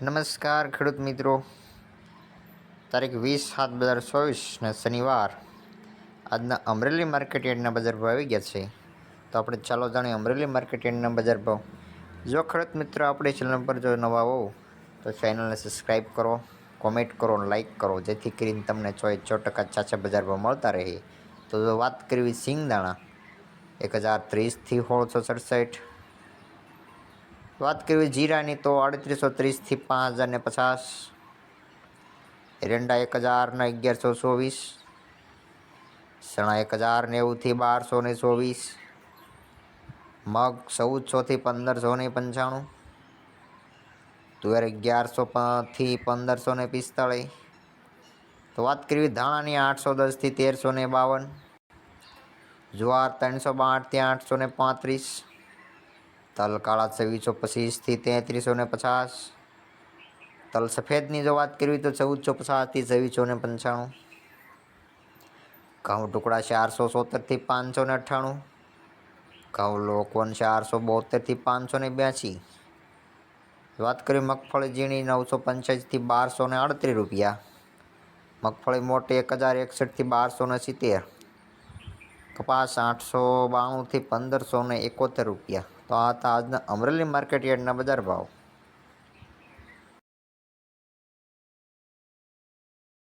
નમસ્કાર, ખેડૂત મિત્રો. તારીખ વીસ સાત બે હજાર ચોવીસને શનિવાર. આજના અમરેલી માર્કેટ યાર્ડના બજાર ભાવ આવી ગયા છે. તો આપણે ચાલો જાણીએ અમરેલી માર્કેટ યાર્ડના બજાર ભાવ. જો ખેડૂત મિત્રો, આપણી ચેનલ પર જો નવા હોવ, તો ચેનલને સબસ્ક્રાઈબ કરો, કોમેન્ટ કરો લાઈક કરો, જેથી કરીને તમને ચોએ છ ટકા ચાચા બજાર ભાવ મળતા રહે. તો વાત કરવી સિંગદાણા, એક હજાર ત્રીસથી સોળસો સડસઠ વાત કરવી જીરાની તો આડત્રીસો ત્રીસથી પાંચ હજાર ને પચાસ. એરંડા એક હજારને અગિયારસો ચોવીસ. ચણા એક હજાર નેવુંથી બારસો ને ચોવીસ. મગ ચૌદસોથી પંદરસો ને પંચાણું. તુવેર અગિયારસો થી પંદરસો ને પિસ્તાળીસ. તો વાત કરવી ધાણાની આઠસો દસથી તેરસો ને બાવન. જુવાર ત્રણસો બારથી આઠસો ને પાંત્રીસ. તલ કાળા છવ્વીસો પચીસથી તેત્રીસો ને પચાસ. તલ સફેદની જો વાત કરવી તો ચૌદસો પચાસથી છવ્વીસો ને પંચાણું. ઘઉં ટુકડા ચારસો સોતેરથી પાંચસો ને અઠ્ઠાણું. ઘઉં લોકવન ચારસો બોતેરથી પાંચસો ને બ્યાસી વાત કરી મગફળી ઝીણી નવસો પંચ્યાસીથી બારસો ને અડત્રીસ રૂપિયા. મગફળી મોટી એક હજાર એકસઠથી બારસો ને સિત્તેર. કપાસ આઠસો બાણુંથી પંદરસો ને એકોતેર રૂપિયા. તો આ હતા આજના અમરેલી માર્કેટ યાર્ડના બજાર ભાવ.